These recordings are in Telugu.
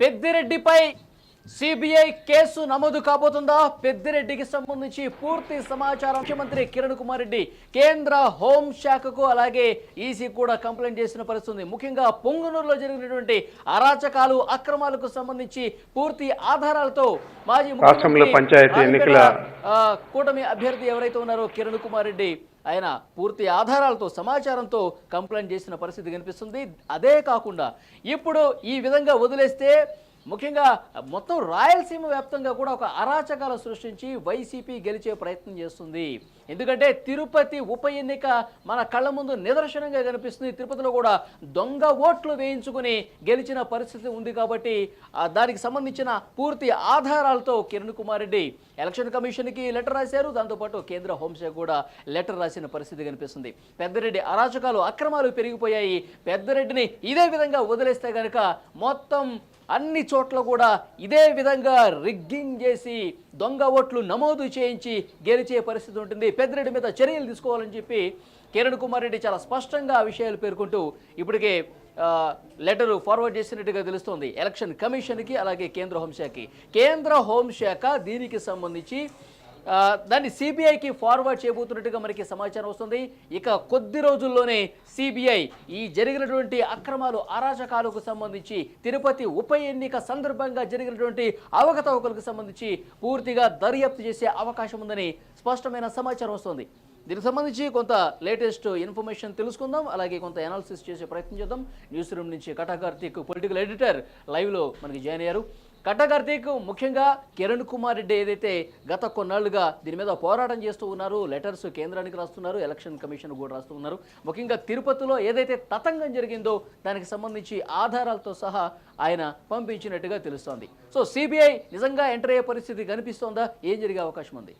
పెద్దిరెడ్డిపై సిబిఐ కేసు నమోదు కాబోతుందా? పెద్దిరెడ్డికి సంబంధించి పూర్తి సమాచారం ముఖ్యమంత్రి కిరణ్ కుమార్ రెడ్డి కేంద్ర హోం శాఖకు అలాగే ఈసీ కూడా కంప్లైంట్ చేసిన పరిస్థితి ఉంది. ముఖ్యంగా పొంగునూరులో జరిగినటువంటి అరాచకాలు అక్రమాలకు సంబంధించి పూర్తి ఆధారాలతో మాజీ రాష్ట్రంలో పంచాయతీ ఎన్నికల- కూటమి అభ్యర్థి ఎవరైతే ఉన్నారో కిరణ్ కుమార్ రెడ్డి ఆయన పూర్తి ఆధారాలతో సమాచారంతో కంప్లైంట్ చేసిన పరిస్థితి కనిపిస్తుంది. అదే కాకుండా ఇప్పుడు ఈ విధంగా వదిలేస్తే ముఖ్యంగా మొత్తం రాయలసీమ వ్యాప్తంగా కూడా ఒక అరాచకాలు సృష్టించి వైసీపీ గెలిచే ప్రయత్నం చేస్తుంది. ఎందుకంటే తిరుపతి ఉప ఎన్నిక మన కళ్ళ ముందు నిదర్శనంగా కనిపిస్తుంది. తిరుపతిలో కూడా దొంగ ఓట్లు వేయించుకుని గెలిచిన పరిస్థితి ఉంది కాబట్టి దానికి సంబంధించిన పూర్తి ఆధారాలతో కిరణ్ కుమార్ రెడ్డి ఎలక్షన్ కమిషన్కి లెటర్ రాశారు. దాంతోపాటు కేంద్ర హోంశాఖ కూడా లెటర్ రాసిన పరిస్థితి కనిపిస్తుంది. పెద్దరెడ్డి అరాచకాలు అక్రమాలు పెరిగిపోయాయి. పెద్దరెడ్డిని ఇదే విధంగా వదిలేస్తే కనుక మొత్తం అన్ని చోట్ల కూడా ఇదే విధంగా రిగ్గింగ్ చేసి దొంగ ఓట్లు నమోదు చేయించి గెలిచే పరిస్థితి ఉంటుంది. పెద్దిరెడ్డి మీద చర్యలు తీసుకోవాలని చెప్పి కిరణ్ కుమార్ రెడ్డి చాలా స్పష్టంగా ఆ విషయాలు పేర్కొంటూ ఇప్పటికే లెటరు ఫార్వర్డ్ చేసినట్టుగా తెలుస్తోంది. ఎలక్షన్ కమిషన్కి అలాగే కేంద్ర హోంశాఖకి. కేంద్ర హోంశాఖ దీనికి సంబంధించి దాన్ని సిబిఐకి ఫార్వర్డ్ చేయబోతున్నట్టుగా మనకి సమాచారం వస్తుంది. ఇక కొద్ది రోజుల్లోనే సిబిఐ ఈ జరిగినటువంటి అక్రమాలు అరాచకాలకు సంబంధించి తిరుపతి ఉప ఎన్నిక సందర్భంగా జరిగినటువంటి అవకతవకలకు సంబంధించి పూర్తిగా దర్యాప్తు చేసే అవకాశం ఉందని స్పష్టమైన సమాచారం వస్తుంది. దీనికి సంబంధించి కొంత లేటెస్ట్ ఇన్ఫర్మేషన్ తెలుసుకుందాం. అలాగే కొంత అనాలిసిస్ చేసే ప్రయత్నం చేద్దాం. న్యూస్ రూమ్ నుంచి కటాకార్తిక్ పొలిటికల్ ఎడిటర్ లైవ్లో మనకి జాయిన్ అయ్యారు. కట్టకార్తీక్ ముఖ్యంగా కిరణ్ కుమార్ రెడ్డి ఏదైతే గత కొన్నాళ్ళుగా దీని మీద పోరాటం చేస్తూ ఉన్నారు లెటర్స్ కేంద్రానికి రాస్తున్నారు ఎలక్షన్ కమిషన్ కూడా రాస్తూ ఉన్నారు. ముఖ్యంగా తిరుపతిలో ఏదైతే తతంగం జరిగిందో దానికి సంబంధించి ఆధారాలతో సహా ఆయన పంపించినట్టుగా తెలుస్తోంది. సో సిబిఐ నిజంగా ఎంటర్ అయ్యే పరిస్థితి కనిపిస్తోందా? ఏం జరిగే అవకాశం ఉంది?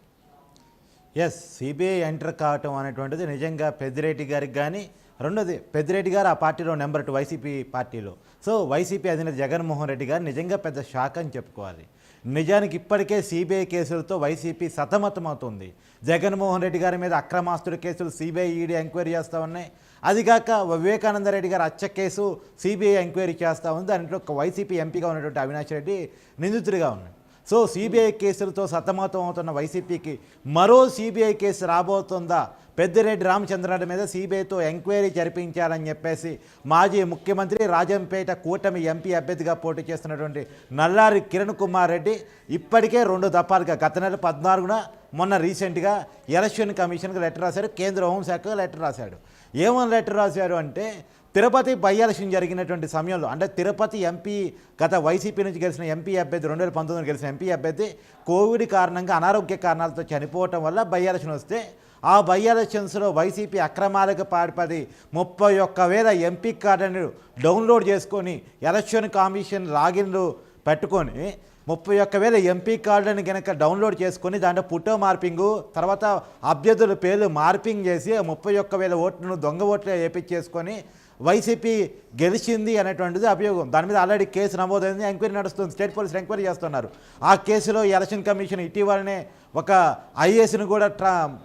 ఎస్ సిబిఐ ఎంటర్ కావటం అనేటువంటిది నిజంగా పెద్దిరెడ్డి గారికి కానీ రెండోది పెద్దిరెడ్డి గారు ఆ పార్టీలో నెంబర్ టూ వైసీపీ పార్టీలో. సో వైసీపీ అధినేత జగన్మోహన్ రెడ్డి గారు నిజంగా పెద్ద షాక్ అని చెప్పుకోవాలి. నిజానికి ఇప్పటికే సిబిఐ కేసులతో వైసీపీ సతమతమవుతుంది. జగన్మోహన్ రెడ్డి గారి మీద అక్రమాస్తుల కేసులు సిబిఐ ఈడీ ఎంక్వైరీ చేస్తూ ఉన్నాయి. అదిగాక వివేకానంద రెడ్డి గారు హత్య కేసు సిబిఐ ఎంక్వైరీ చేస్తూ ఉంది. దాంట్లో ఒక వైసీపీ ఎంపీగా ఉన్నటువంటి అవినాష్ రెడ్డి నిందితుడిగా ఉన్నాడు. సో సిబిఐ కేసులతో సతమతం అవుతున్న వైసీపీకి మరో సిబిఐ కేసు రాబోతుందా? పెద్దిరెడ్డి రామచంద్రారెడ్డి మీద సిబిఐతో ఎంక్వైరీ జరిపించాలని చెప్పేసి మాజీ ముఖ్యమంత్రి రాజంపేట కూటమి ఎంపీ అభ్యర్థిగా పోటీ చేస్తున్నటువంటి నల్లారి కిరణ్ కుమార్ రెడ్డి ఇప్పటికే రెండు దఫాలుగా గత నెల పద్నాలుగున మొన్న రీసెంట్గా ఎలక్షన్ కమిషన్కి లెటర్ రాశారు కేంద్ర హోంశాఖకు లెటర్ రాశాడు. ఏమని లెటర్ రాశారు అంటే తిరుపతి బై ఎలక్షన్ జరిగినటువంటి సమయంలో అంటే తిరుపతి ఎంపీ గత వైసీపీ నుంచి గెలిచిన ఎంపీ అభ్యర్థి రెండు వేల పంతొమ్మిదిలో గెలిచిన ఎంపీ అభ్యర్థి కోవిడ్ కారణంగా అనారోగ్య కారణాలతో చనిపోవటం వల్ల బై ఎలక్షన్ వస్తే ఆ బై ఎలక్షన్స్లో వైసీపీ అక్రమాలకు పాల్పడి ముప్పై ఒక్క వేల ఎంపీ కార్డును డౌన్లోడ్ చేసుకొని ఎలక్షన్ కమిషన్ లాగిన్లు పెట్టుకొని ముప్పై ఒక్క వేల ఎంపీ కార్డులను కనుక డౌన్లోడ్ చేసుకొని దాంట్లో పుట్టో మార్పింగు తర్వాత అభ్యర్థుల పేర్లు మార్పింగ్ చేసి ముప్పై ఒక్క వేల ఓట్లను దొంగ ఓట్లు వేపించేసుకొని వైసీపీ గెలిచింది అనేటువంటిది అభియోగం. దాని మీద ఆల్రెడీ కేసు నమోదైంది ఎంక్వైరీ నడుస్తుంది స్టేట్ పోలీసులు ఎంక్వైరీ చేస్తున్నారు. ఆ కేసులో ఎలక్షన్ కమిషన్ ఇటీవలనే ఒక ఐఏఎస్ని కూడా ట్రా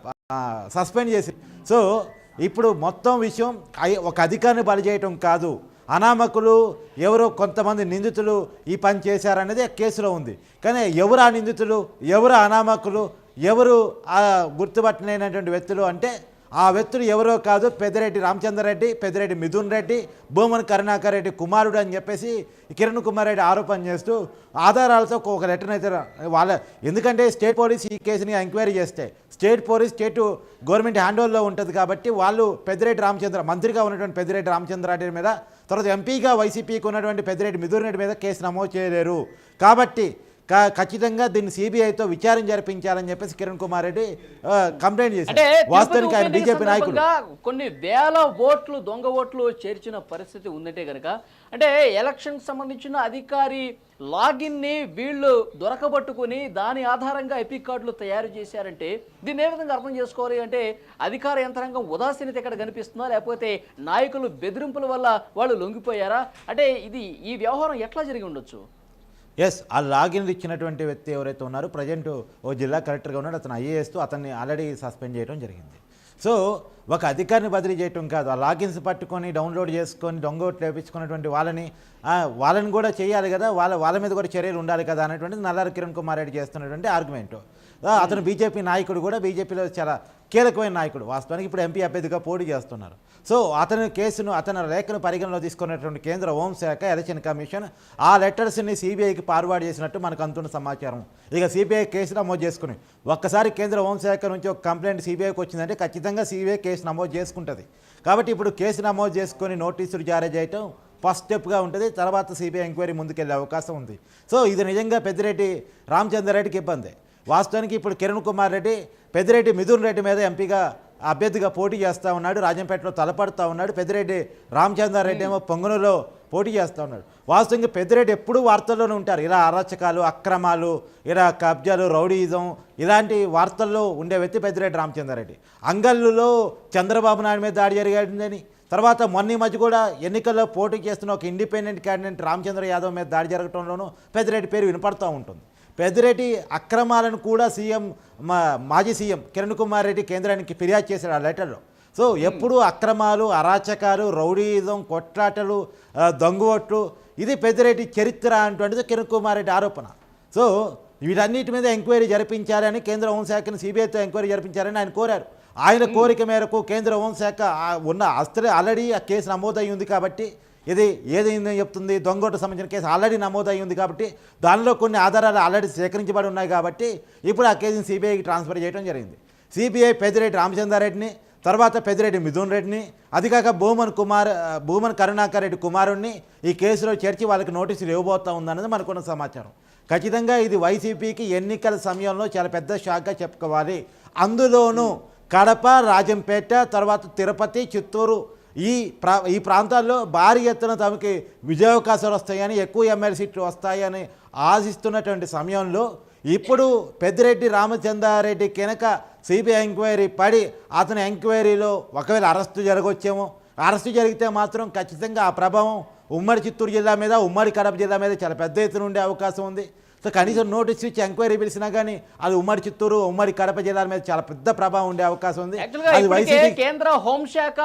సస్పెండ్ చేసి సో ఇప్పుడు మొత్తం విషయం ఐ- ఒక అధికారిని బలి చేయటం కాదు. అనామకులు ఎవరో కొంతమంది నిందితులు ఈ పని చేశారనేది కేసులో ఉంది. కానీ ఎవరు ఆ నిందితులు ఎవరు అనామకులు ఎవరు ఆ గుర్తుపట్టలేనటువంటి వ్యక్తులు అంటే ఆ వ్యక్తులు ఎవరో కాదు పెద్దిరెడ్డి రామచంద్రరెడ్డి పెద్దిరెడ్డి మిథున్ రెడ్డి భూమన్ కరుణాకర్ రెడ్డి కుమారుడు అని చెప్పేసి కిరణ్ కుమార్ రెడ్డి ఆరోపణ చేస్తూ ఆధారాలతో ఒక లెటర్ అయితే వాళ్ళ ఎందుకంటే స్టేట్ పోలీస్ ఈ కేసుని ఎంక్వైరీ చేస్తే స్టేట్ పోలీస్ స్టేట్ గవర్నమెంట్ హ్యాండోల్లో ఉంటుంది కాబట్టి వాళ్ళు పెద్దిరెడ్డి రామచంద్ర మంత్రిగా ఉన్నటువంటి పెద్దిరెడ్డి రామచంద్రరెడ్డి మీద తర్వాత ఎంపీగా వైసీపీకి ఉన్నటువంటి పెద్దిరెడ్డి మిథున్ రెడ్డి మీద కేసు నమోదు చేయలేరు. కాబట్టి ఖచ్చితంగా దీన్ని సిబిఐతో విచారణ జరిపించాలని చెప్పేసి కిరణ్ కుమార్ రెడ్డి కంప్లైంట్ చేశారు. వాస్తవానికి ఆయన బీజేపీ నాయకుడు. కొన్ని వేల ఓట్లు దొంగ ఓట్లు చేర్చిన పరిస్థితి ఉందంటే కనుక అంటే ఎలక్షన్ సంబంధించిన అధికారి లాగిన్ని వీళ్ళు దొరకబట్టుకుని దాని ఆధారంగా ఎపిక్ కార్డులు తయారు చేశారంటే దీన్ని ఏ విధంగా అర్థం చేసుకోవాలి అంటే అధికార యంత్రాంగం ఉదాసీనత ఇక్కడ కనిపిస్తుందా లేకపోతే నాయకులు బెదిరింపుల వల్ల వాళ్ళు లొంగిపోయారా? అంటే ఇది ఈ వ్యవహారం ఎట్లా జరిగి ఉండొచ్చు? ఎస్ ఆ లాగిన్లు ఇచ్చినటువంటి వ్యక్తి ఎవరైతే ఉన్నారో ప్రజెంట్ ఓ జిల్లా కలెక్టర్గా ఉన్నాడు అతను ఐఏఎస్తో అతన్ని ఆల్రెడీ సస్పెండ్ చేయడం జరిగింది. సో ఒక అధికారిని బదిలీ చేయటం కాదు. ఆ లాగిన్స్ పట్టుకొని డౌన్లోడ్ చేసుకొని దొంగ ఓట్లు వేపించుకున్నటువంటి వాళ్ళని వాళ్ళని కూడా చేయాలి కదా వాళ్ళ వాళ్ళ మీద కూడా చర్యలు ఉండాలి కదా అనేటువంటిది నల్లారి కిరణ్ కుమార్ రెడ్డి చేస్తున్నటువంటి ఆర్గ్యుమెంట్ అతను బీజేపీ నాయకుడు కూడా బీజేపీలో చాలా కీలకమైన నాయకుడు. వాస్తవానికి ఇప్పుడు ఎంపీ అభ్యర్థిగా పోటీ చేస్తున్నారు. సో అతని కేసును అతని లేఖను పరిగణలో తీసుకున్నటువంటి కేంద్ర హోంశాఖ ఎలక్షన్ కమిషన్ ఆ లెటర్స్ని సిబిఐకి ఫార్వర్డ్ చేసినట్టు మనకు అందుతున్న సమాచారం. ఇక సిబిఐ కేసు నమోదు చేసుకుని ఒక్కసారి కేంద్ర హోంశాఖ నుంచి ఒక కంప్లైంట్ సిబిఐకి వచ్చిందంటే ఖచ్చితంగా సిబిఐ కేసు నమోదు చేసుకుంటుంది. కాబట్టి ఇప్పుడు కేసు నమోదు చేసుకొని నోటీసులు జారీ చేయటం ఫస్ట్ స్టెప్గా ఉంటుంది. తర్వాత సిబిఐ ఎంక్వైరీ ముందుకెళ్ళే అవకాశం ఉంది. సో ఇది నిజంగా పెద్దిరెడ్డి రామచంద్రారెడ్డికి ఇబ్బంది. వాస్తవానికి ఇప్పుడు కిరణ్ కుమార్ రెడ్డి పెద్దిరెడ్డి మిథున్ రెడ్డి మీద ఎంపీగా అభ్యర్థిగా పోటీ చేస్తూ ఉన్నాడు రాజంపేటలో తలపడుతూ ఉన్నాడు పెద్దిరెడ్డి రామచంద్రారెడ్డి ఏమో పొంగనూరులో పోటీ చేస్తూ ఉన్నాడు. వాస్తవంగా పెద్దిరెడ్డి ఎప్పుడూ వార్తల్లోనే ఉంటారు. ఇలా అరాచకాలు అక్రమాలు ఇలా కబ్జాలు రౌడీయిజం ఇలాంటి వార్తల్లో ఉండే వ్యక్తి పెద్దిరెడ్డి రామచంద్రారెడ్డి. అంగళ్ళులో చంద్రబాబు నాయుడు మీద దాడి జరిగిందని తర్వాత మొన్న మధ్య కూడా ఎన్నికల్లో పోటీ చేస్తున్న ఒక ఇండిపెండెంట్ క్యాండిడేట్ రామచంద్ర యాదవ్ మీద దాడి జరగడంలోనూ పెద్దిరెడ్డి పేరు వినపడుతూ ఉంటుంది. పెద్దిరెడ్డి అక్రమాలను కూడా సీఎం మా మాజీ సీఎం కిరణ్ కుమార్ రెడ్డి కేంద్రానికి ఫిర్యాదు చేశాడు ఆ లెటర్లో. సో ఎప్పుడు అక్రమాలు అరాచకాలు రౌడీయిజం కొట్లాటలు ఆ, దొంగ ఓట్లు ఇది పెద్దిరెడ్డి చరిత్ర అంటువంటిది కిరణ్ కుమార్ రెడ్డి ఆరోపణ. సో వీటన్నిటి మీద ఎంక్వైరీ జరిపించాలని కేంద్ర హోంశాఖను సిబిఐతో ఎంక్వైరీ జరిపించాలని ఆయన కోరారు. ఆయన కోరిక మేరకు కేంద్ర హోంశాఖ ఉన్న అస్త్ర ఆల్రెడీ ఆ కేసు నమోదై ఉంది కాబట్టి ఇది ఏదైందో చెప్తుంది దొంగోటు సంబంధించిన కేసు ఆల్రెడీ నమోదయ్యి ఉంది కాబట్టి దానిలో కొన్ని ఆధారాలు ఆల్రెడీ సేకరించబడి ఉన్నాయి కాబట్టి ఇప్పుడు ఆ కేసుని సిబిఐకి ట్రాన్స్ఫర్ చేయడం జరిగింది. సిబిఐ పెద్దిరెడ్డి రామచంద్రారెడ్డిని తర్వాత పెద్దిరెడ్డి మిథున్ రెడ్డిని అది కాక భూమన్ కుమార్ భూమన్ కరుణాకర్ రెడ్డి కుమారుణ్ణి ఈ కేసులో చేర్చి వాళ్ళకి నోటీసులు ఇవ్వబోతా ఉందన్నది మనకున్న సమాచారం. ఖచ్చితంగా ఇది వైసీపీకి ఎన్నికల సమయంలో చాలా పెద్ద షాక్గా చెప్పుకోవాలి. అందులోనూ కడప రాజంపేట తర్వాత తిరుపతి చిత్తూరు ఈ ప్రా ఈ ప్రాంతాల్లో భారీ ఎత్తున తమకి విజయావకాశాలు వస్తాయని ఎక్కువ ఎమ్మెల్యే సీట్లు వస్తాయని ఆశిస్తున్నటువంటి సమయంలో ఇప్పుడు పెద్దిరెడ్డి రామచంద్రారెడ్డి కనుక సిబిఐ ఎంక్వైరీ పడి అతని ఎంక్వైరీలో ఒకవేళ అరెస్టు జరగవచ్చేమో అరెస్టు జరిగితే మాత్రం ఖచ్చితంగా ఆ ప్రభావం ఉమ్మడి చిత్తూరు జిల్లా మీద ఉమ్మడి కడప జిల్లా మీద చాలా పెద్ద ఎత్తున ఉండే అవకాశం ఉంది. సో కనీసం నోటీస్ ఇచ్చి ఎంక్వైరీ పిలిచినా కానీ అది ఉమ్మడి చిత్తూరు ఉమ్మడి కడప జిల్లాల మీద చాలా పెద్ద ప్రభావం ఉండే అవకాశం ఉంది. కేంద్ర హోంశాఖ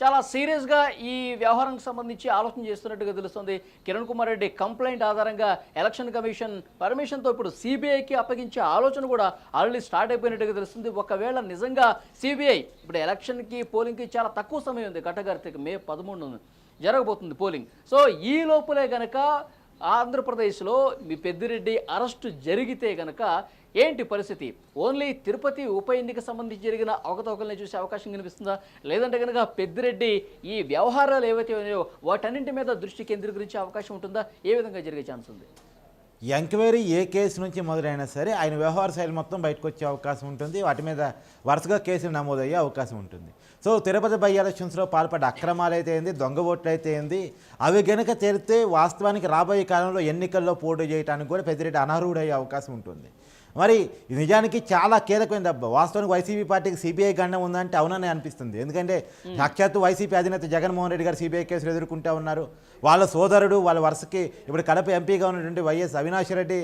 చాలా సీరియస్గా ఈ వ్యవహారానికి సంబంధించి ఆలోచన చేస్తున్నట్టుగా తెలుస్తుంది. కిరణ్ కుమార్ రెడ్డి కంప్లైంట్ ఆధారంగా ఎలక్షన్ కమిషన్ పర్మిషన్తో ఇప్పుడు సిబిఐకి అప్పగించే ఆలోచన కూడా ఆల్రెడీ స్టార్ట్ అయిపోయినట్టుగా తెలుస్తుంది. ఒకవేళ నిజంగా సిబిఐ ఇప్పుడు ఎలక్షన్కి పోలింగ్కి చాలా తక్కువ సమయం ఉంది. ఘటగారికి మే పదమూడు జరగబోతుంది పోలింగ్. సో ఈ లోపలే కనుక ఆంధ్రప్రదేశ్లో మీ పెద్దిరెడ్డి అరెస్టు జరిగితే కనుక ఏంటి పరిస్థితి? ఓన్లీ తిరుపతి ఉప ఎన్నిక సంబంధించి జరిగిన అవకతవకల్ని చూసే అవకాశం కనిపిస్తుందా? లేదంటే కనుక పెద్దిరెడ్డి ఈ వ్యవహారాలు ఏవైతే ఉన్నాయో వాటన్నింటి మీద దృష్టి కేంద్రీకరించే అవకాశం ఉంటుందా? ఏ విధంగా జరిగే ఛాన్స్ ఉంది? ఎంక్వైరీ ఏ కేసు నుంచి మొదలైనా సరే ఆయన వ్యవహార శైలి మొత్తం బయటకు వచ్చే అవకాశం ఉంటుంది. వాటి మీద వరుసగా కేసులు నమోదయ్యే అవకాశం ఉంటుంది. సో తిరుపతి బై ఎలక్షన్స్లో పాల్పడ్డ అక్రమాలు అయితే ఏంది? దొంగ ఓట్లయితే ఏంది? అవి గనుక తెరితే వాస్తవానికి రాబోయే కాలంలో ఎన్నికల్లో పోటీ చేయడానికి కూడా పెద్దిరెడ్డి అనర్హుడయ్యే అవకాశం ఉంటుంది. మరి నిజానికి చాలా కీలకమైన దెబ్బ వాస్తవానికి వైసీపీ పార్టీకి సిబిఐ గండం ఉందంటే అవునని అనిపిస్తుంది. ఎందుకంటే సాక్షాత్తు వైసీపీ అధినేత జగన్మోహన్ రెడ్డి గారు సిబిఐ కేసులు ఎదుర్కొంటూ ఉన్నారు. వాళ్ళ సోదరుడు వాళ్ళ వరుసకి ఇప్పుడు కడప ఎంపీగా ఉన్నటువంటి YS Avinash Reddy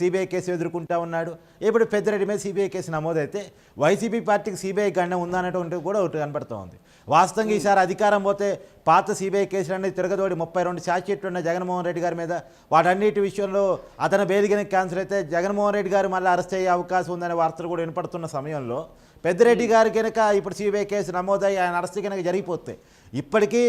CBI case ఎదుర్కొంటూ ఉన్నాడు. ఇప్పుడు పెద్దిరెడ్డి మీద సిబిఐ కేసు నమోదైతే వైసీపీ పార్టీకి సిబిఐ గండం ఉందన్నటువంటిది కూడా ఒకటి కనపడుతూ ఉంది. వాస్తవంగా ఈసారి అధికారం పోతే పాత సిబిఐ కేసులన్నీ తిరగదోడి ముప్పై రెండు ఛార్జ్షీట్లు ఉన్న జగన్మోహన్ రెడ్డి గారి మీద వాటన్నిటి విషయంలో అతను బెయిల్గిన క్యాన్సర్ అయితే జగన్మోహన్ రెడ్డి గారు మళ్ళీ అరెస్ట్ అయ్యే అవకాశం ఉందనే వార్తలు కూడా వినపడుతున్న సమయంలో పెద్దిరెడ్డి గారి కనుక ఇప్పుడు సిబిఐ కేసు నమోదయ్యి ఆయన అరెస్ట్ కనుక జరిగిపోతే ఇప్పటికీ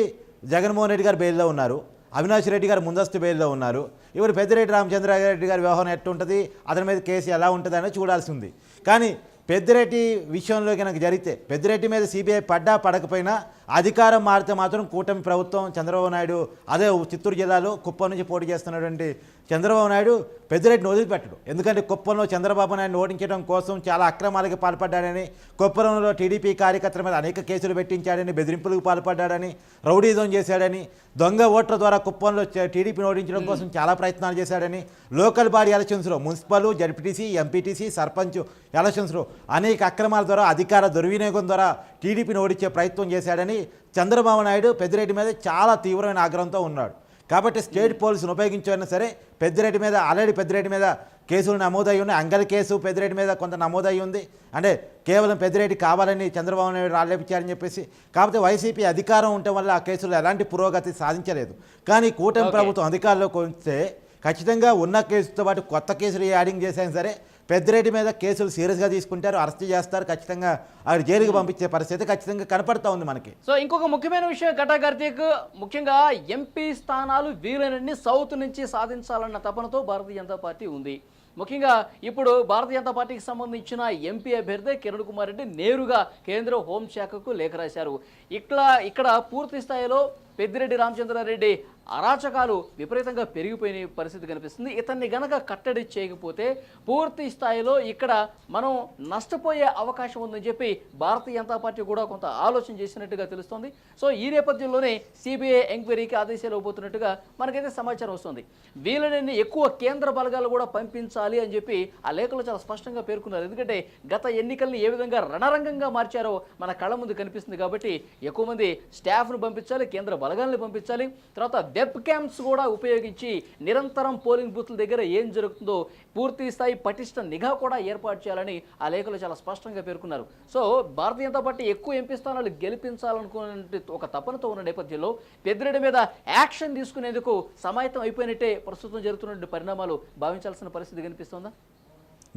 జగన్మోహన్ రెడ్డి గారు బెయిల్లో ఉన్నారు అవినాష్ రెడ్డి గారు ముందస్తు బెయిల్లో ఉన్నారు. ఇప్పుడు పెద్దిరెడ్డి రామచంద్రారెడ్డి గారి వ్యవహారం ఎట్టుంటుంది అతని మీద కేసు ఎలా ఉంటుంది అనేది చూడాల్సి ఉంది. కానీ పెద్దిరెడ్డి విషయంలో కనుక జరిగితే పెద్దిరెడ్డి మీద సిబిఐ పడ్డా పడకపోయినా అధికారం మారితే మాత్రం కూటమి ప్రభుత్వం చంద్రబాబు నాయుడు అదే చిత్తూరు జిల్లాలో కుప్పం నుంచి పోటీ చేస్తున్నటువంటి చంద్రబాబు నాయుడు పెద్దిరెడ్డిని వదిలిపెట్టడు. ఎందుకంటే కుప్పంలో చంద్రబాబు నాయుడు ఓడించడం కోసం చాలా అక్రమాలకు పాల్పడ్డాడని కుప్పంలో టీడీపీ కార్యకర్తల మీద అనేక కేసులు పెట్టించాడని బెదిరింపులకు పాల్పడ్డాడని రౌడీజం చేశాడని దొంగ ఓట్ల ద్వారా కుప్పంలో టీడీపీని ఓడించడం కోసం చాలా ప్రయత్నాలు చేశాడని లోకల్ బాడీ ఎలక్షన్స్లో మున్సిపల్ జడ్పీటీసీ ఎంపీటీసీ సర్పంచ్ ఎలక్షన్స్లో అనేక అక్రమాల ద్వారా అధికార దుర్వినియోగం ద్వారా టీడీపీని ఓడించే ప్రయత్నం చేశాడని చంద్రబాబు నాయుడు పెద్దిరెడ్డి మీద చాలా తీవ్రమైన ఆగ్రహంతో ఉన్నాడు. కాబట్టి స్టేట్ పోలీసును ఉపయోగించైనా సరే పెద్దిరెడ్డి మీద ఆల్రెడీ పెద్దిరెడ్డి మీద కేసులు నమోదయ్యి ఉన్నాయి. అంగల్ కేసు పెద్దిరెడ్డి మీద కొంత నమోదయ్యి ఉంది. అంటే కేవలం పెద్దిరెడ్డి కావాలని చంద్రబాబు నాయుడు రాలేపించారని చెప్పేసి కాకపోతే వైసీపీ అధికారం ఉండటం వల్ల ఆ కేసులో ఎలాంటి పురోగతి సాధించలేదు. కానీ కూటమి. ప్రభుత్వం అధికారంలోకి వస్తే ఖచ్చితంగా ఉన్న కేసుతో పాటు కొత్త కేసులు యాడింగ్ చేసినా సరే పెద్దిరెడ్డి మీద కేసులు సీరియస్గా తీసుకుంటారు అరెస్ట్ చేస్తారు ఖచ్చితంగా అక్కడ జైలుకి పంపించే పరిస్థితి ఖచ్చితంగా కనపడతా ఉంది మనకి. సో ఇంకొక ముఖ్యమైన విషయం ఘటా కార్తీక్ ముఖ్యంగా ఎంపీ స్థానాలు వీలైనన్ని సౌత్ నుంచి సాధించాలన్న తపనతో భారతీయ జనతా పార్టీ ఉంది. ముఖ్యంగా ఇప్పుడు భారతీయ జనతా పార్టీకి సంబంధించిన ఎంపీ అభ్యర్థి కిరణ్ కుమార్ రెడ్డి నేరుగా కేంద్ర హోంశాఖకు లేఖ రాశారు. ఇక్కడ ఇక్కడ పూర్తి స్థాయిలో పెద్దిరెడ్డి రామచంద్రారెడ్డి అరాచకాలు విపరీతంగా పెరిగిపోయిన పరిస్థితి కనిపిస్తుంది. ఇతన్ని గనక కట్టడి చేయకపోతే పూర్తి స్థాయిలో ఇక్కడ మనం నష్టపోయే అవకాశం ఉందని చెప్పి భారతీయ జనతా పార్టీ కూడా కొంత ఆలోచన చేసినట్టుగా తెలుస్తోంది. సో ఈ నేపథ్యంలోనే సిబిఐ ఎంక్వైరీకి ఆదేశాలు ఇవ్వబోతున్నట్టుగా మనకైతే సమాచారం వస్తుంది. వీళ్ళని ఎక్కువ కేంద్ర బలగాలు కూడా పంపించాలి అని చెప్పి ఆ లేఖలో చాలా స్పష్టంగా పేర్కొన్నారు. ఎందుకంటే గత ఎన్నికల్ని ఏ విధంగా రణరంగంగా మార్చారో మన కళ్ళ ముందు కనిపిస్తుంది కాబట్టి ఎక్కువ మంది స్టాఫ్ను పంపించాలి కేంద్ర బలగాల్ని పంపించాలి. తర్వాత వెబ్ క్యాంప్స్ కూడా ఉపయోగించి నిరంతరం పోలింగ్ బూత్ల దగ్గర ఏం జరుగుతుందో పూర్తి స్థాయి పటిష్ట నిఘా కూడా ఏర్పాటు చేయాలని ఆ లేఖలో చాలా స్పష్టంగా పేర్కొన్నారు. సో భారతీయ జనతా పార్టీ ఎక్కువ ఎంపీ స్థానాలు గెలిపించాలనుకునే ఒక తపనతో ఉన్న నేపథ్యంలో పెద్దిరెడ్డి మీద యాక్షన్ తీసుకునేందుకు సమాయత్తం అయిపోయినట్టే ప్రస్తుతం జరుగుతున్న పరిణామాలు భావించాల్సిన పరిస్థితి కనిపిస్తోందా?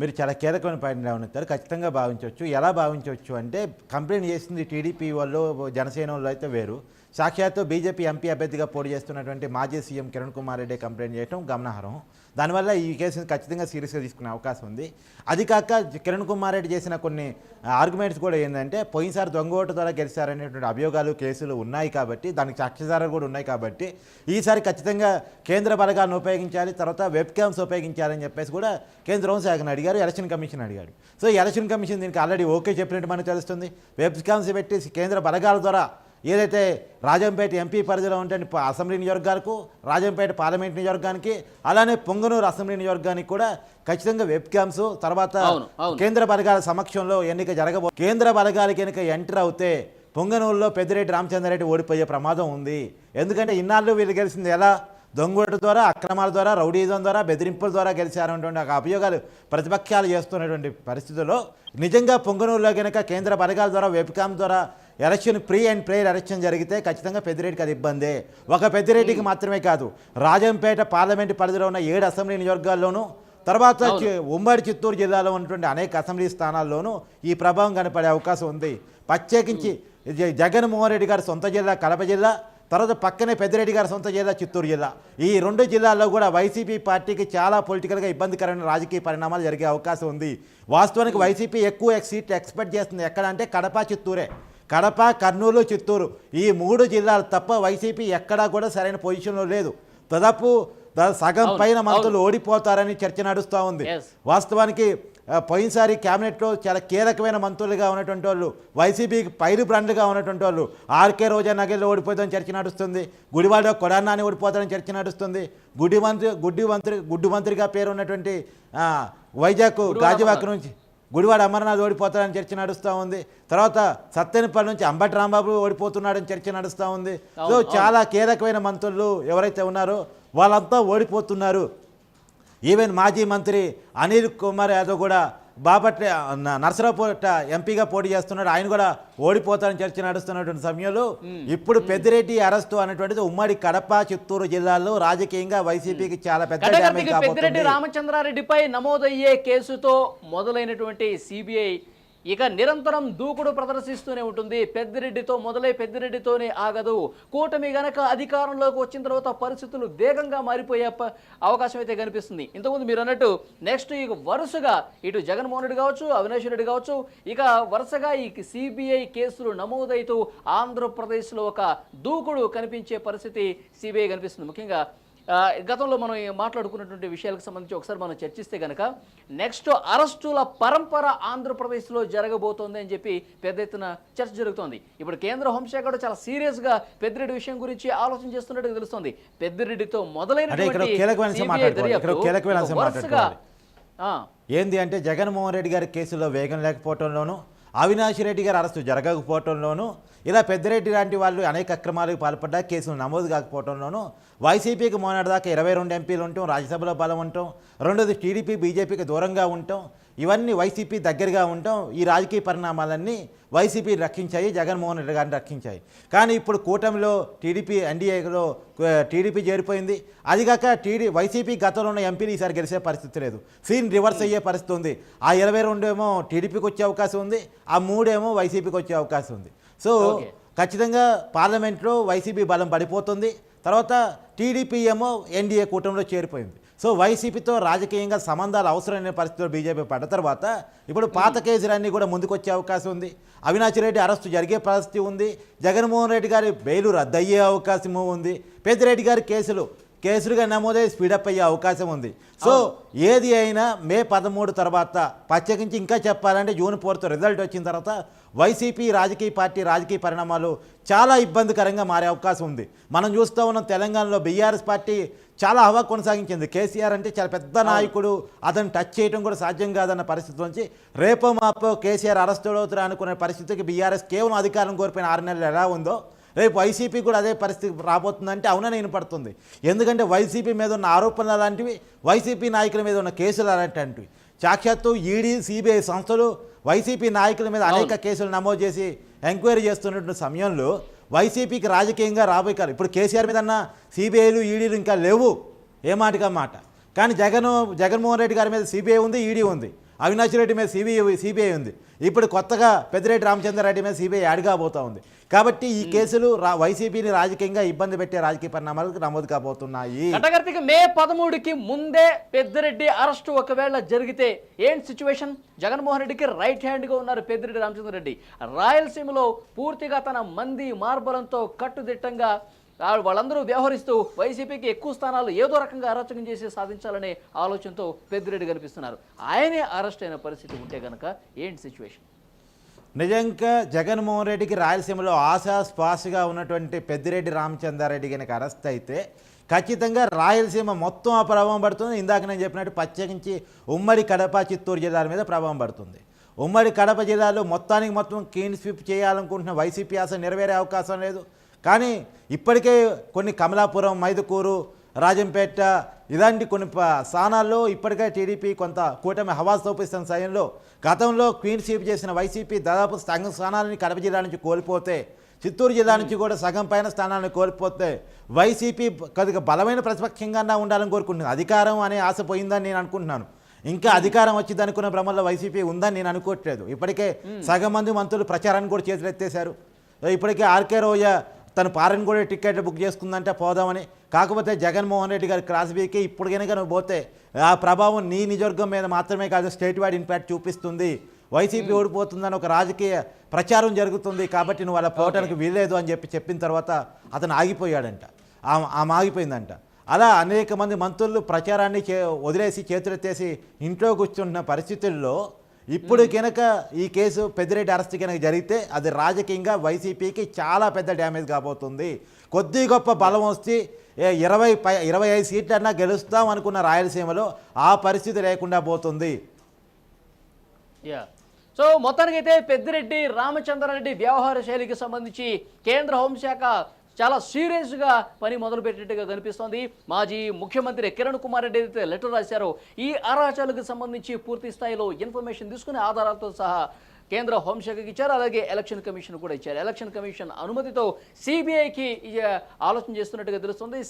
మీరు చాలా కీలకమైన పాయింట్ లేవనెత్తారు ఖచ్చితంగా భావించవచ్చు. ఎలా భావించవచ్చు అంటే కంప్లైంట్ చేసింది టీడీపీ వాళ్ళు జనసేన వాళ్ళు అయితే వేరు. సాక్షాత్తు బీజేపీ ఎంపీ అభ్యర్థిగా పోటీ చేస్తున్నటువంటి మాజీ సీఎం కిరణ్ కుమార్ రెడ్డి కంప్లైంట్ చేయడం గమనార్హం. దానివల్ల ఈ కేసును ఖచ్చితంగా సీరియస్గా తీసుకునే అవకాశం ఉంది. అది కాక కిరణ్ కుమార్ రెడ్డి చేసిన కొన్ని ఆర్గ్యుమెంట్స్ కూడా ఏంటంటే పోయినసారి దొంగ ఓటు ద్వారా గెలిచారనేటువంటి అభియోగాలు కేసులు ఉన్నాయి కాబట్టి దానికి సాక్ష్యాధారాలు కూడా ఉన్నాయి కాబట్టి ఈసారి ఖచ్చితంగా కేంద్ర బలగాలను ఉపయోగించాలి తర్వాత వెబ్ క్యామ్స్ ఉపయోగించాలని చెప్పేసి కూడా కేంద్ర హోంశాఖను అడిగారు ఎలక్షన్ కమిషన్ అడిగాడు సో ఎలక్షన్ కమిషన్ దీనికి ఆల్రెడీ ఓకే చెప్పినట్టు మనకు తెలుస్తుంది. వెబ్ క్యామ్స్ పెట్టి కేంద్ర బలగాల ద్వారా ఏదైతే రాజంపేట ఎంపీ పరిధిలో ఉంటే అసెంబ్లీ నియోజకవర్గాలకు రాజంపేట పార్లమెంట్ నియోజకవర్గానికి అలానే పొంగనూరు అసెంబ్లీ నియోజకవర్గానికి కూడా ఖచ్చితంగా వెబ్ క్యామ్స్ తర్వాత. కేంద్ర బలగాల సమక్షంలో ఎన్నిక జరగబో కేంద్ర బలగాలకి కనుక ఎంటర్ అవుతే పొంగనూరులో పెద్దిరెడ్డి రామచంద్రారెడ్డి ఓడిపోయే ప్రమాదం ఉంది ఎందుకంటే ఇన్నాళ్ళు వీళ్ళు గెలిచింది ఎలా దొంగోటు ద్వారా అక్రమాల ద్వారా రౌడీజం ద్వారా బెదిరింపుల ద్వారా గెలిచారనేటువంటి ఒక అభియోగాలు ప్రతిపక్షాలు చేస్తున్నటువంటి పరిస్థితుల్లో నిజంగా పొంగనూరులో కనుక కేంద్ర బలగాల ద్వారా వెబ్కామ్ ద్వారా election free and fair election జరిగితే ఖచ్చితంగా పెద్దిరెడ్డికి అది ఇబ్బందే. ఒక పెద్దిరెడ్డికి మాత్రమే కాదు. రాజంపేట పార్లమెంటు పరిధిలో ఉన్న ఏడు అసెంబ్లీ నియోజకవర్గాల్లోనూ తర్వాత ఉమ్మడి చిత్తూరు జిల్లాలో ఉన్నటువంటి అనేక అసెంబ్లీ స్థానాల్లోనూ ఈ ప్రభావం కనపడే అవకాశం ఉంది. ప్రత్యేకించి జగన్మోహన్ రెడ్డి గారి సొంత జిల్లా కడప జిల్లా తర్వాత పక్కనే పెద్దిరెడ్డి గారి సొంత జిల్లా చిత్తూరు జిల్లా. ఈ రెండు జిల్లాల్లో కూడా వైసీపీ పార్టీకి చాలా పొలిటికల్గా ఇబ్బందికరమైన రాజకీయ పరిణామాలు జరిగే అవకాశం ఉంది. వాస్తవానికి వైసీపీ ఎక్కువ సీట్లు ఎక్స్పెక్ట్ చేస్తుంది. ఎక్కడ అంటే కడప చిత్తూరే. కడప కర్నూలు చిత్తూరు ఈ మూడు జిల్లాలు తప్ప వైసీపీ ఎక్కడా కూడా సరైన పొజిషన్లో లేదు దాదాపు సగం పైన. మంత్రులు ఓడిపోతారని చర్చ నడుస్తూ ఉంది. వాస్తవానికి పోయినసారి క్యాబినెట్లో చాలా కీలకమైన మంత్రులుగా ఉన్నటువంటి వాళ్ళు వైసీపీకి పైరు బ్రాండ్లుగా ఉన్నటువంటి వాళ్ళు ఆర్కే రోజా నగర్లో ఓడిపోతారని చర్చ నడుస్తుంది గుడివాడ కొడానాని ఓడిపోతారని చర్చ నడుస్తుంది గుడ్డి మంత్రి గుడ్డి మంత్రి గుడ్డు మంత్రిగా పేరు ఉన్నటువంటి వైజాగ్ గాజువాక. నుంచి గుడివాడ అమర్నాథ్ ఓడిపోతారని చర్చ నడుస్తూ ఉంది. తర్వాత సత్తెనపల్లి నుంచి అంబటి రాంబాబు ఓడిపోతున్నాడని చర్చ నడుస్తూ ఉంది. సో. చాలా కీలకమైన మంత్రులు ఎవరైతే ఉన్నారో వాళ్ళంతా ఓడిపోతున్నారు. ఈవెన్ మాజీ మంత్రి అనిల్ కుమార్ యాదవ్ కూడా బాపట్ల నరసరావుపేట ఎంపీగా పోటీ చేస్తున్నాడు. ఆయన కూడా ఓడిపోతారని చర్చ నడుస్తున్నటువంటి సమయంలో ఇప్పుడు పెద్దిరెడ్డి అరెస్టు అనేటువంటిది ఉమ్మడి కడప చిత్తూరు జిల్లాల్లో రాజకీయంగా వైసీపీకి చాలా పెద్ద పెద్దిరెడ్డి రామచంద్రారెడ్డిపై నమోదయ్యే కేసుతో మొదలైనటువంటి సిబిఐ ఇక నిరంతరం దూకుడు ప్రదర్శిస్తూనే ఉంటుంది. పెద్దిరెడ్డితో మొదలై పెద్దిరెడ్డితోనే ఆగదు. కూటమి గనక అధికారంలోకి వచ్చిన తర్వాత పరిస్థితులు వేగంగా మారిపోయే ప- అవకాశం అయితే కనిపిస్తుంది. ఇంతకుముందు మీరు అన్నట్టు నెక్స్ట్ ఇక వరుసగా ఇటు జగన్మోహన్ రెడ్డి కావచ్చు అవినాష్ రెడ్డి కావచ్చు ఇక వరుసగా ఈ సిబిఐ కేసులు నమోదైతూ ఆంధ్రప్రదేశ్లో ఒక దూకుడు కనిపించే పరిస్థితి సిబిఐ కనిపిస్తుంది. ముఖ్యంగా గతంలో మనం మాట్లాడుకున్నటువంటి విషయాలకు సంబంధించి ఒకసారి మనం చర్చిస్తే కనుక నెక్స్ట్ అరెస్టుల పరంపర ఆంధ్రప్రదేశ్లో జరగబోతోంది అని చెప్పి పెద్ద ఎత్తున చర్చ జరుగుతోంది. ఇప్పుడు కేంద్ర హోంశాఖ కూడా చాలా సీరియస్గా పెద్దిరెడ్డి విషయం గురించి ఆలోచన చేస్తున్నట్టు తెలుస్తోంది. పెద్దిరెడ్డితో ఆ, ఏంది అంటే జగన్మోహన్ రెడ్డి గారి కేసులో వేగం లేకపోవటంలోనూ అవినాష్ రెడ్డి గారి అరెస్టు జరగకపోవటంలోనూ ఇలా పెద్దిరెడ్డి లాంటి వాళ్ళు అనేక అక్రమాలకు పాల్పడ్డా కేసులు నమోదు కాకపోవటంలోనూ వైసీపీకి మోనాడదాకా ఇరవై రెండు ఎంపీలు ఉంటాం రాజ్యసభలో బలం ఉంటాం రెండోది టీడీపీ బీజేపీకి దూరంగా ఉంటాం ఇవన్నీ వైసీపీ దగ్గరగా ఉంటాం ఈ రాజకీయ పరిణామాలన్నీ వైసీపీ రక్షించాయి జగన్మోహన్ రెడ్డి గారిని రక్షించాయి. కానీ ఇప్పుడు కూటమిలో టీడీపీ ఎన్డీఏలో టీడీపీ చేరిపోయింది. అదిగాక టీడీ వైసీపీ గతంలో ఉన్న ఎంపీలు ఈసారి గెలిచే పరిస్థితి లేదు. సీన్ రివర్స్ అయ్యే పరిస్థితి ఉంది. ఆ ఇరవై రెండు ఏమో టీడీపీకి వచ్చే అవకాశం ఉంది. ఆ మూడేమో వైసీపీకి వచ్చే అవకాశం ఉంది. సో. ఖచ్చితంగా పార్లమెంట్లో వైసీపీ బలం పడిపోతుంది. తర్వాత టీడీపీ ఏమో ఎన్డీఏ కూటమిలో చేరిపోయింది. సో వైసీపీతో రాజకీయంగా సంబంధాలు అవసరమైన పరిస్థితిలో బీజేపీ పడ్డ తర్వాత ఇప్పుడు పాత కేసులన్నీ కూడా ముందుకొచ్చే అవకాశం ఉంది. అవినాష్ రెడ్డి అరెస్టు జరిగే పరిస్థితి ఉంది. జగన్మోహన్ రెడ్డి గారి బెయిలు రద్దయ్యే అవకాశం ఉంది. పెద్దిరెడ్డి గారి కేసులు కేసులుగా నమోదై స్పీడప్ అయ్యే అవకాశం ఉంది. సో ఏది అయినా మే పదమూడు తర్వాత ప్రత్యేకించి ఇంకా చెప్పాలంటే జూన్ ఫోర్త్ రిజల్ట్ వచ్చిన తర్వాత వైసీపీ రాజకీయ పార్టీ రాజకీయ పరిణామాలు చాలా ఇబ్బందికరంగా మారే అవకాశం ఉంది. మనం చూస్తూ ఉన్నాం తెలంగాణలో బీఆర్ఎస్ పార్టీ చాలా హవా కొనసాగించింది. కేసీఆర్ అంటే చాలా పెద్ద నాయకుడు. అతను టచ్ చేయడం కూడా సాధ్యం కాదన్న పరిస్థితి నుంచి రేపో మాపో కేసీఆర్ అరెస్ట్ అవుతారు అనుకునే పరిస్థితికి బీఆర్ఎస్ కేవలం అధికారం కోల్పోయిన ఆరు నెలలు ఎలా ఉందో రేపు వైసీపీ కూడా అదే పరిస్థితి రాబోతుందంటే అవునని వినపడుతుంది. ఎందుకంటే వైసీపీ మీద ఉన్న ఆరోపణలు అలాంటివి వైసీపీ నాయకుల మీద ఉన్న కేసులు అలాంటివి. సాక్షాత్తు ఈడీ సిబిఐ సంస్థలు వైసీపీ నాయకుల మీద అనేక కేసులు నమోదు చేసి ఎంక్వైరీ చేస్తున్నటువంటి సమయంలో వైసీపీకి రాజకీయంగా రాబోయే కాలం ఇప్పుడు కేసీఆర్ మీద అన్న సిబిఐలు ఈడీలు ఇంకా లేవు. ఏ మాటగా మాట? కానీ జగన్ జగన్మోహన్ రెడ్డి గారి మీద సిబిఐ ఉంది ఈడీ ఉంది. అవినాష్ రెడ్డి మీద సిబిఐ సిబిఐ ఉంది. ఇప్పుడు కొత్తగా పెద్దిరెడ్డి రామచంద్రారెడ్డి మీద సిబిఐ యాడ్ కాబోతా ఉంది. కాబట్టి ఈ కేసులు రా వైసీపీని రాజకీయంగా ఇబ్బంది పెట్టే రాజకీయ పరిణామాలకు నమోదు కాబోతున్నాయి. మే పదమూడుకి ముందే పెద్దిరెడ్డి అరెస్టు ఒకవేళ జరిగితే ఏంటి సిచ్యువేషన్? జగన్మోహన్ రెడ్డికి రైట్ హ్యాండ్గా ఉన్నారు పెద్దిరెడ్డి రామచంద్ర రెడ్డి. రాయలసీమలో పూర్తిగా తన మంది మార్బలంతో కట్టుదిట్టంగా వాళ్ళందరూ వ్యవహరిస్తూ వైసీపీకి ఎక్కువ స్థానాలు ఏదో రకంగా అరాచకం చేసి సాధించాలనే ఆలోచనతో పెద్దిరెడ్డి కనిపిస్తున్నారు. ఆయనే అరెస్ట్ అయిన పరిస్థితి ఉంటే కనుక ఏంటి సిచ్యువేషన్ నిజంగా జగన్మోహన్ రెడ్డికి రాయలసీమలో ఆశా ఉన్నటువంటి పెద్దిరెడ్డి రామచంద్రారెడ్డి కనుక అరెస్ట్ అయితే ఖచ్చితంగా రాయలసీమ మొత్తం ఆ ప్రభావం పడుతుంది. ఇందాక నేను చెప్పినట్టు ప్రత్యేకించి ఉమ్మడి కడప చిత్తూరు జిల్లాల మీద ప్రభావం పడుతుంది. ఉమ్మడి కడప జిల్లాలో మొత్తానికి మొత్తం క్లీన్ స్విప్ చేయాలనుకుంటున్న వైసీపీ ఆశ నెరవేరే అవకాశం లేదు. కానీ ఇప్పటికే కొన్ని కమలాపురం మైదుకూరు రాజంపేట ఇలాంటి కొన్ని స్థానాల్లో ఇప్పటికే టీడీపీ కొంత కూటమి హవా చూపిస్తున్న సమయంలో గతంలో క్వీన్ స్వీప్ చేసిన వైసీపీ దాదాపు సగం స్థానాలని కడప జిల్లా నుంచి కోల్పోతే చిత్తూరు జిల్లా నుంచి కూడా సగం పైన స్థానాలను కోల్పోతే వైసీపీ కొద్దిగా బలమైన ప్రతిపక్షంగా ఉండాలని కోరుకుంటున్నాను అధికారం అనే ఆశ పోయిందని నేను అనుకుంటున్నాను. ఇంకా అధికారం వచ్చింది అనుకున్న భ్రమంలో వైసీపీ ఉందని నేను అనుకోవట్లేదు. ఇప్పటికే సగం మంది మంత్రులు ప్రచారాన్ని కూడా చేతులు ఎత్తేశారు ఇప్పటికే ఆర్కే రోజా తను పారన్ కూడా టికెట్లు బుక్ చేసుకుందంటే పోదామని. కాకపోతే జగన్మోహన్ రెడ్డి గారి క్రాస్ వీకి ఇప్పుడు కనుక నువ్వు పోతే ఆ ప్రభావం నీ నిజవర్గం మీద మాత్రమే కాదు స్టేట్ వైడ్ ఇంపాక్ట్ చూపిస్తుంది. వైసీపీ ఓడిపోతుందని ఒక రాజకీయ ప్రచారం జరుగుతుంది కాబట్టి నువ్వు అలా పోవటానికి వీల్లేదు అని చెప్పి చెప్పిన తర్వాత అతను ఆగిపోయాడంట. ఆ- ఆమె ఆగిపోయిందంట. అలా అనేక మంది మంత్రులు ప్రచారాన్ని చే వదిలేసి చేతులెత్తేసి ఇంట్లో కూర్చుంటున్న పరిస్థితుల్లో ఇప్పుడు కనుక ఈ కేసు పెద్దిరెడ్డి అరెస్ట్ కనుక జరిగితే అది రాజకీయంగా వైసీపీకి చాలా పెద్ద డ్యామేజ్ కాబోతుంది. కొద్ది గొప్ప బలం వస్తే ఇరవై పై ఇరవై ఐదు సీట్లన్నా గెలుస్తాం అనుకున్న రాయలసీమలో ఆ పరిస్థితి లేకుండా పోతుంది. యా సో మొత్తానికైతే పెద్దిరెడ్డి రామచంద్రారెడ్డి వ్యవహార శైలికి సంబంధించి కేంద్ర హోంశాఖ చాలా సీరియస్గా పని మొదలుపెట్టినట్టుగా కనిపిస్తోంది. మాజీ ముఖ్యమంత్రి కిరణ్ కుమార్ రెడ్డి అయితే లెటర్ రాశారో. ఈ అరాచాలకు సంబంధించి పూర్తి స్థాయిలో ఇన్ఫర్మేషన్ తీసుకుని ఆధారాలతో సహా కేంద్ర హోంశాఖకి ఇచ్చారు. అలాగే ఎలక్షన్ కమిషన్ కూడా ఇచ్చారు. ఎలక్షన్ కమిషన్ అనుమతితో సిబిఐకి ఆలోచన చేస్తున్నట్టుగా తెలుస్తుంది.